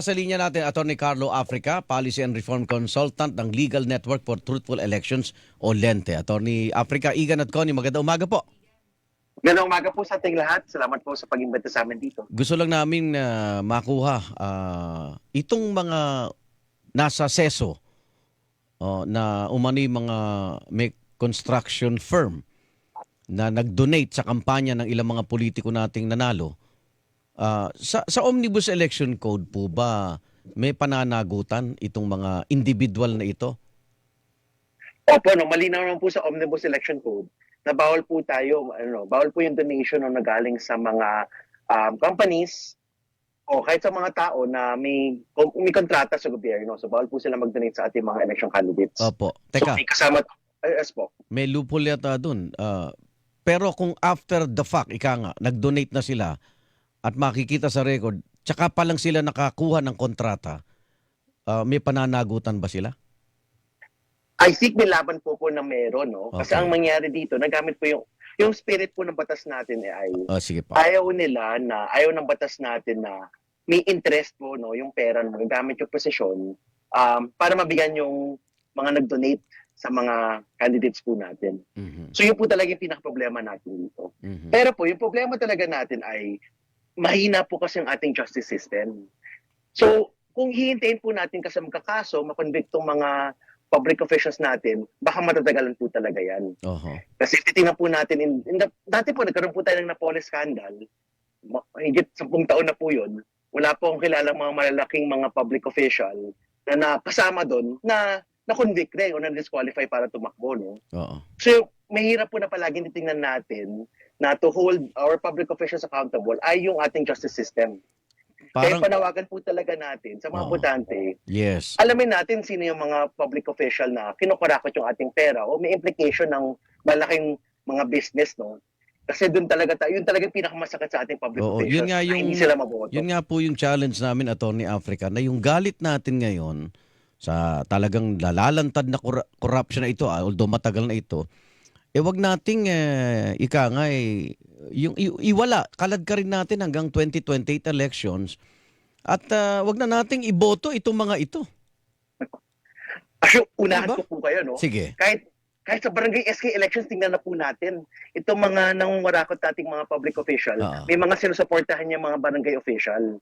Sa linya natin, Attorney Carlo Africa, Policy and Reform Consultant ng Legal Network for Truthful Elections o LENTE. Attorney Africa, Igan at Connie, magandang umaga po. Magandang umaga po sa ating lahat. Salamat po sa pag-imbita sa amin dito. Gusto lang namin na makuha ah, itong mga nasa seso oh, na umano'y mga may construction firm na nag-donate sa kampanya ng ilang mga politiko nating nanalo. Ah, sa, sa Omnibus Election Code po ba may pananagutan itong mga individual na ito? Opo, no, malinaw naman po sa Omnibus Election Code na bawal po tayo, ano, bawal po yung donation na nagaling sa mga um, companies o kahit sa mga tao na may, may kontrata sa gobyerno. So bawal po sila mag-donate sa ating mga election candidates. Opo. So Teka, may kasama, ay, yes po. may loophole yata dun. Ah, pero kung after the fact, ika nga, nag-donate na sila at makikita sa record, tsaka pa lang sila nakakuha ng kontrata, ah, may pananagutan ba sila? I think may laban po po na meron, no? Kasi Okay. ang mangyari dito, nagamit po yung, yung spirit po ng batas natin eh, ay Ah, sige pa. ayaw nila na ayaw ng batas natin na may interest po no yung pera no gamit yung posisyon um, para mabigyan yung mga nag-donate sa mga candidates po natin. Mhm, So yun po talaga yung pinaka-problema natin dito. mhm. Pero po yung problema talaga natin ay mahina po kasi ang ating justice system. So kung hihintayin po natin kasi magkakaso, makonviktong mga public officials natin, baka matatagalan po talaga yan. Oho. Kasi titingnan po natin, in, in the, dati po nagkaroon po tayo ng Napoli scandal, higit 10 taon na po yun, wala po akong kilalang mga malalaking mga public official na nakasama doon na na-convict rin o na-disqualify para tumakbo. No? Oo. So, mahirap po na palaging titingnan natin na to hold our public officials accountable ay yung ating justice system. Parang, Kaya panawagan po talaga natin sa mga Oo. botante, yes. alamin natin sino yung mga public official na kinukurakot yung ating pera o may implication ng malaking mga business, no? Kasi doon talaga tayo, yun talaga yung pinakamasakit sa ating public Oo, officials. yun nga yung- hindi sila maboto. Yun nga po yung challenge namin, Attorney Africa, na yung galit natin ngayon sa talagang lalalantad na corru- corruption na ito, ah, although matagal na ito, eh wag nating eh, ika nga eh, yung i- iwala, kalad ka rin natin hanggang 2028 elections at ah, wag na nating iboto itong mga ito. Actually, unahan Diba? ko po kayo, no? Sige. Kahit kahit sa barangay SK elections, tingnan na po natin. Itong mga nangungurakot nating mga public official, Oo. may mga sinusuportahan niya mga barangay official.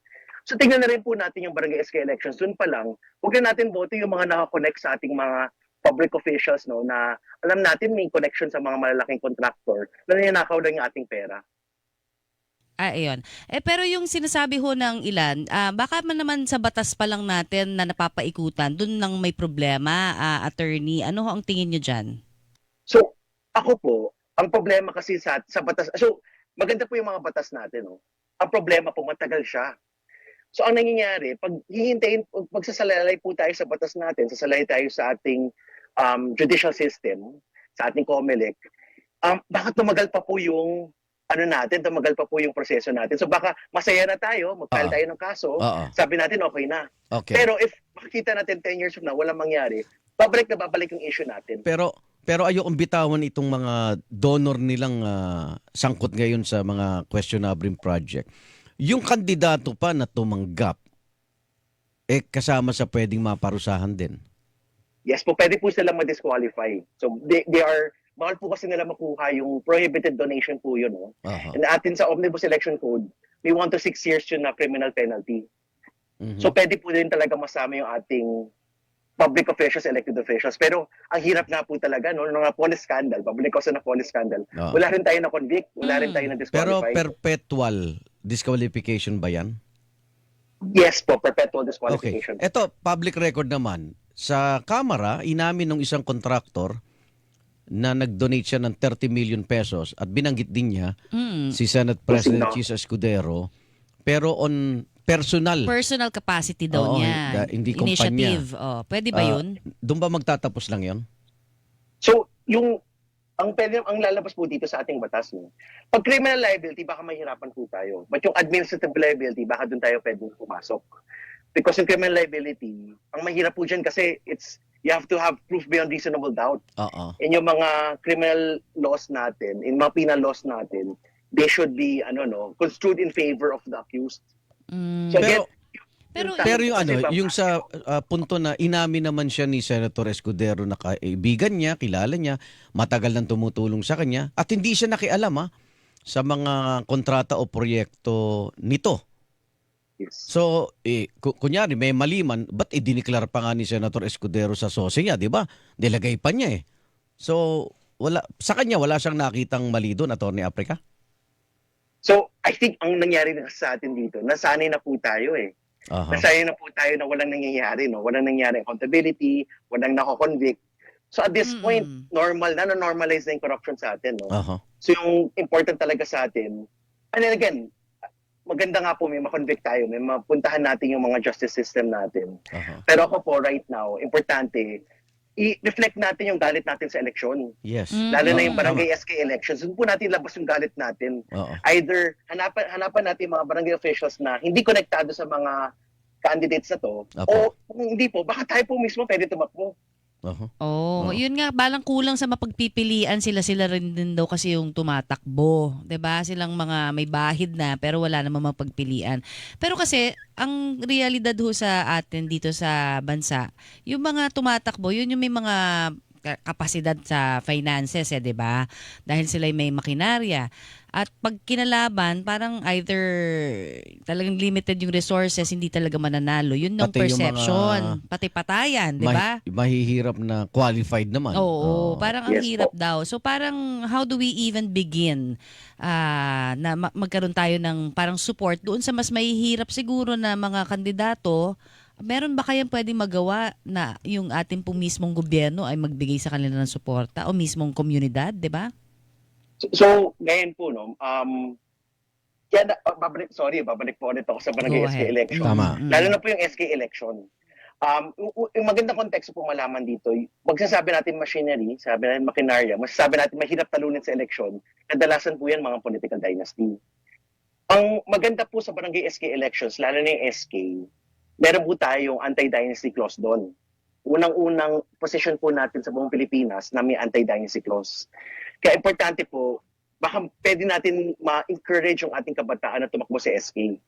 So tingnan na rin po natin yung barangay SK elections. Doon pa lang, huwag na natin boto yung mga nakakonect sa ating mga public officials no na alam natin may connection sa mga malalaking contractor na ninanakaw lang yung ating pera. Ah, ayun. Eh, pero yung sinasabi ho ng ilan, ah, baka man naman sa batas pa lang natin na napapaikutan, dun nang may problema, ah, attorney. Ano ho ang tingin nyo dyan? So, ako po, ang problema kasi sa, sa batas, so, maganda po yung mga batas natin, no? Ang problema po, matagal siya. So, ang nangyayari, pag hihintayin, magsasalalay po tayo sa batas natin, sasalay tayo sa ating um, judicial system, sa ating COMELEC, um, bakit tumagal pa po yung ano natin, tumagal pa po yung proseso natin. So baka masaya na tayo, mag-file Ah. tayo ng kaso, Oo. sabi natin okay na. Okay. Pero if makita natin 10 years from now, walang mangyari, babalik na babalik yung issue natin. Pero pero ayokong bitawan itong mga donor nilang ah, sangkot ngayon sa mga questionable project. Yung kandidato pa na tumanggap eh kasama sa pwedeng maparusahan din. Yes po, pwede po silang ma-disqualify. So, they, they are, bawal po kasi nila makuha yung prohibited donation po yun. No? Aha. And atin sa Omnibus Election Code, may 1 to 6 years yun na criminal penalty. Mhm. So, pwede po din talaga masama yung ating public officials, elected officials. Pero, ang hirap nga po talaga, no? Nung police scandal, public cause na police scandal, Ah. wala rin tayo na convict, wala rin Mm. tayo na Pero disqualify. perpetual disqualification ba yan? yes po, perpetual Okay. disqualification. Ito, public record naman. Sa Kamara, inamin ng isang kontraktor na nag-donate siya ng 30 million pesos at binanggit din niya Hmm. si Senate President sino? Chis Escudero pero on personal. Personal capacity daw Oo, niya. hindi- hindi kumpanya. Initiative. Oh, pwede ba Ah, yun? Doon ba magtatapos lang yon? So, yung ang pwede ang lalabas po dito sa ating batas no. Pag criminal liability baka mahirapan po tayo. But yung administrative liability baka doon tayo pwedeng pumasok. Because yung criminal liability, ang mahirap po diyan kasi it's you have to have proof beyond reasonable doubt. Oo. And yung mga criminal laws natin, in mga penal laws natin, they should be ano no, construed in favor of the accused. Mm. So Pero Pero- time. Pero yung ano, yung sa ah, punto na inamin naman siya ni Senator Escudero na kaibigan niya, kilala niya, matagal nang tumutulong sa kanya at hindi siya nakialam ha, sa mga kontrata o proyekto nito. Yes. So, eh, ku- kunyari may maliman, ba't idineklar pa nga ni Senator Escudero sa sose niya, di ba? Nilagay pa niya eh. So, wala sa kanya wala siyang nakitang mali doon, Attorney Africa? So, I think ang nangyari na sa atin dito, nasanay na po tayo eh. Aha. Nasanay na po tayo na walang nangyayari, no? Walang nangyayari accountability, walang nako-convict. So at this Mm-mm. point, normal na, na-normalize na yung corruption sa atin, no? Aha. So yung important talaga sa atin, and then again, maganda nga po may makonvict tayo, may mapuntahan natin yung mga justice system natin. Aha. Pero ako po right now, importante, i-reflect natin yung galit natin sa eleksyon. Yes. Mm. Lalo na yung barangay SK elections. Doon po natin labas yung galit natin. Oo. Either hanapan, hanapan natin yung mga barangay officials na hindi konektado sa mga candidates na to, Apo. o kung hindi po, baka tayo po mismo pwede tumakbo. Aha. Oh, Oo. yun nga balang kulang sa mapagpipilian sila sila rin din daw kasi yung tumatakbo, 'di ba? Silang mga may bahid na pero wala namang mapagpilian. Pero kasi ang realidad ho sa atin dito sa bansa, yung mga tumatakbo, yun yung may mga kapasidad sa finances eh, 'di ba? Dahil sila may makinarya. At pag kinalaban, parang either talagang limited yung resources, hindi talaga mananalo. Yun yung Pati yung perception, pati patayan, 'di ba? Mahi- mahihirap na qualified naman. Oo, parang ang Yes hirap daw. So parang how do we even begin ah, na ma- magkaroon tayo ng parang support doon sa mas mahihirap siguro na mga kandidato? Meron ba kayang pwedeng magawa na yung ating pong mismong gobyerno ay magbigay sa kanila ng suporta o mismong komunidad, 'di ba? So, so ngayon po, no, um, yan, na- ah, babalik, sorry, babalik po ulit ako sa barangay SK election. Tama. Lalo na po yung SK election. Um, yung, yung magandang konteksto po malaman dito, magsasabi natin machinery, sabi natin makinarya, masasabi natin mahirap talunin sa eleksyon, kadalasan po yan mga political dynasty. Ang maganda po sa barangay SK elections, lalo na yung SK, meron po tayong anti-dynasty clause doon. Unang-unang position po natin sa buong Pilipinas na may anti-dynasty clause. Kaya importante po, baka pwede natin ma-encourage yung ating kabataan na tumakbo sa SK.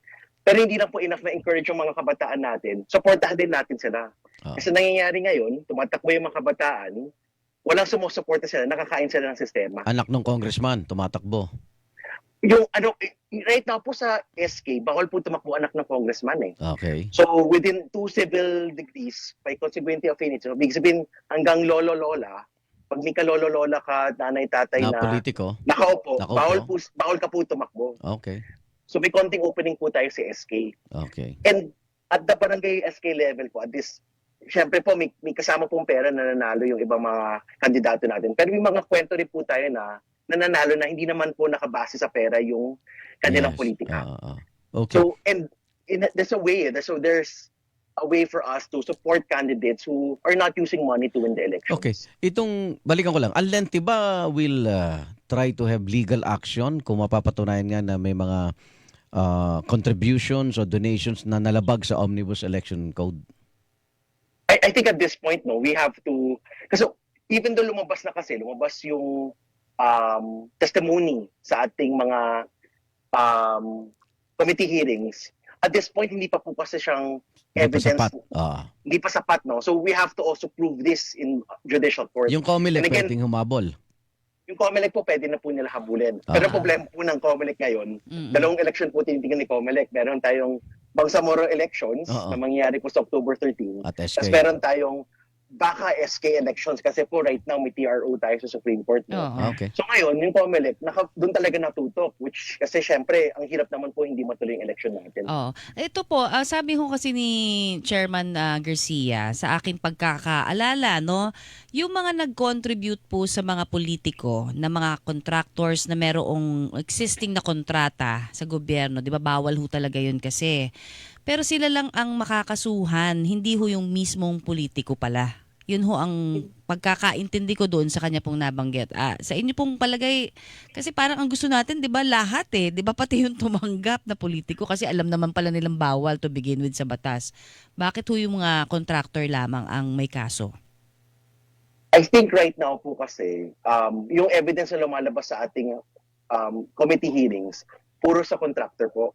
Pero hindi lang po enough na encourage yung mga kabataan natin. Supportahan din natin sila. Ah. Kasi nangyayari ngayon, tumatakbo yung mga kabataan, walang sumusuporta sila, nakakain sila ng sistema. Anak ng congressman, tumatakbo. Yung ano, right now po sa SK, bawal po tumakbo anak ng congressman eh. Okay. So within two civil degrees, by consequently it, so big sabihin hanggang lolo-lola, pag may ka-lolo-lola ka, nanay-tatay Na na, politiko. nakaupo, Nakaupo. bawal, po, bawal ka po tumakbo. Okay. So may konting opening po tayo sa SK. Okay. And at the barangay SK level po, at this, syempre po may, may kasama pong pera na nanalo yung ibang mga kandidato natin. Pero may mga kwento rin po tayo na nananalo na hindi naman po nakabase sa pera yung kanilang Yes. politika. Ah. okay. So, and in, there's a way, there's, so there's a way for us to support candidates who are not using money to win the elections. Okay. Itong, balikan ko lang, ang Lente ba will uh, try to have legal action kung mapapatunayan nga na may mga uh, contributions o donations na nalabag sa Omnibus Election Code? I, I think at this point, no, we have to, kasi even though lumabas na kasi, lumabas yung um, testimony sa ating mga um, committee hearings, at this point, hindi pa po kasi siyang Hindi pa evidence, sapat. Ah. hindi pa sapat, no? So we have to also prove this in judicial court. Yung COMELEC again- pwedeng humabol. Yung COMELEC po, pwede na po nila habulin. Pero Ah. ang problema po ng COMELEC ngayon, Mm-mm. dalawang election po tinitingnan ni COMELEC. Meron tayong Bangsamoro elections Oo. na mangyayari po sa October 13. At Tapos SK. meron tayong baka SK elections kasi po right now may TRO tayo sa Supreme Court. No? Oo. Ah, Okay. So ngayon, yung COMELEC, naka, doon talaga natutok. Which kasi syempre, ang hirap naman po hindi matuloy yung election natin. Oo. Ito po, ah, sabi ko kasi ni Chairman ah, Garcia sa aking pagkakaalala, no, yung mga nag-contribute po sa mga politiko na mga contractors na merong existing na kontrata sa gobyerno, 'di ba? Bawal ho talaga 'yun kasi. Pero sila lang ang makakasuhan, hindi ho yung mismong politiko pala. Yun ho ang pagkakaintindi ko doon sa kanya pong nabanggit. Ah, sa inyo pong palagay, kasi parang ang gusto natin, 'di ba, lahat eh, 'di ba pati yung tumanggap na politiko kasi alam naman pala nilang bawal to begin with sa batas. Bakit ho yung mga contractor lamang ang may kaso? I think right now po kasi, um, yung evidence na lumalabas sa ating um, committee hearings, puro sa contractor po.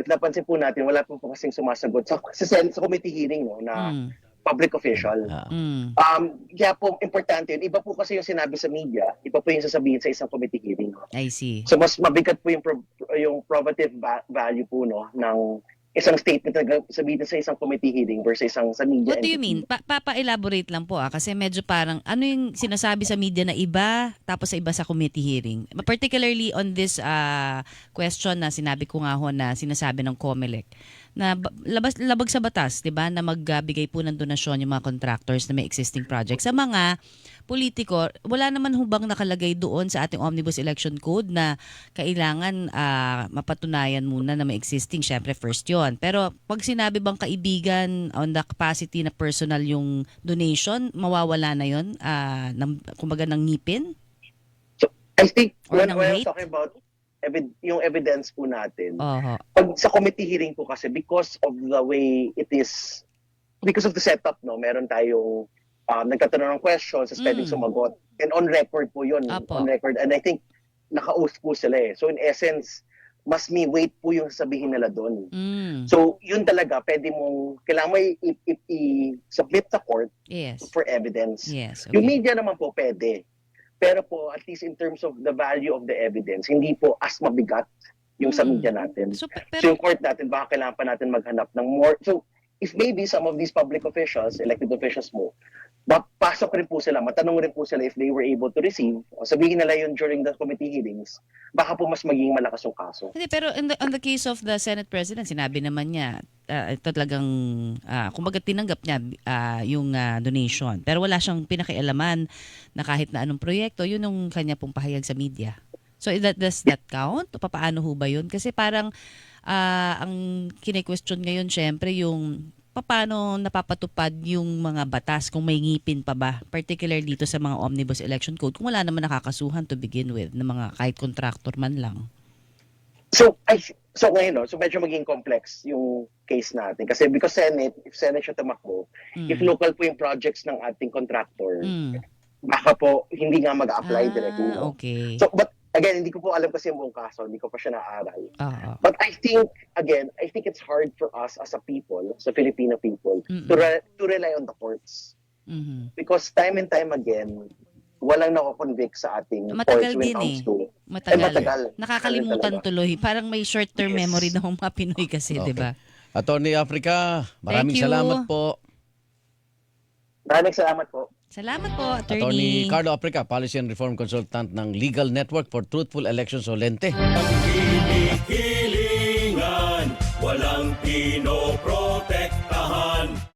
if napansin po natin, wala po po kasing sumasagot sa, sa, sa committee hearing no, na Mm. Public official. Ah. Mm. Um, kaya po, importante yun. Iba po kasi yung sinabi sa media, iba po yung sasabihin sa isang committee hearing. No? I see. So mas mabigat po yung pro- yung probative va- value po no ng isang statement na sabihin sa isang committee hearing versus isang sa media. What do you mean? Pa- Papa-elaborate lang po ah kasi medyo parang ano yung sinasabi sa media na iba tapos sa iba sa committee hearing. Particularly on this ah, question na sinabi ko nga ho na sinasabi ng COMELEC na ba- labas labag sa batas, 'di ba, na magbigay po ng donasyon yung mga contractors na may existing projects sa mga politiko. Wala naman hubang nakalagay doon sa ating Omnibus Election Code na kailangan ah, mapatunayan muna na may existing. Syempre, first yon. Pero pag sinabi bang kaibigan on the capacity na personal yung donation, mawawala na yon ah, ng, kumbaga ng ngipin? I think Or when, rate? talking about evid- yung evidence po natin, Oho. pag sa committee hearing po kasi because of the way it is because of the setup no meron tayong um, nagtatanong ng questions sa pwedeng Mm. sumagot and on record po yun Apo. on record and I think naka-oath po sila eh so in essence mas may weight po yung sabihin nila doon Mm. so yun talaga pwede mong kailangan mo i- i- i- i-submit sa court Yes. for evidence Yes. yung Okay. media naman po pwede pero po at least in terms of the value of the evidence hindi po as mabigat yung sa Mm. media natin So, pe- so pero yung court natin, baka kailangan pa natin maghanap ng more. So, if maybe some of these public officials, elected officials mo, mapasok rin po sila, matanong rin po sila if they were able to receive, o sabihin nila yun during the committee hearings, baka po mas maging malakas yung kaso. Hindi, pero in the, on the case of the Senate President, sinabi naman niya, ito talagang, ah, kumbaga tinanggap niya ah, yung ah, donation. Pero wala siyang pinakialaman na kahit na anong proyekto, yun yung kanya pong pahayag sa media. So does that count? O paano ho ba yun? Kasi parang ah, ang kine-question ngayon syempre yung paano napapatupad yung mga batas kung may ngipin pa ba, particular dito sa mga Omnibus Election Code, kung wala naman nakakasuhan to begin with, ng mga kahit contractor man lang. So, I, so ngayon, no, so medyo maging complex yung case natin. Kasi because Senate, if Senate siya tumakbo, Mm. if local po yung projects ng ating contractor, Mm. baka po hindi nga mag-apply Ah, directly. no? okay. So, but again, hindi ko po alam kasi yung buong kaso, hindi ko pa siya naaral. Oo. But I think, again, I think it's hard for us as a people, sa Filipino people, Mm-mm. to, re- to rely on the courts. Mhm. Because time and time again, walang nako-convict sa ating Matagal courts when comes eh. to... Eh, Matagal. matagal. Nakakalimutan Talaga. tuloy. Parang may short-term Yes. memory na mga Pinoy kasi, Okay. di ba? Attorney Africa, maraming salamat po. Maraming salamat po. Salamat po, Attorney attorney. Carlo Africa, Policy and Reform Consultant ng Legal Network for Truthful Elections o Lente. Ang hinihilingan, walang pinoproblema.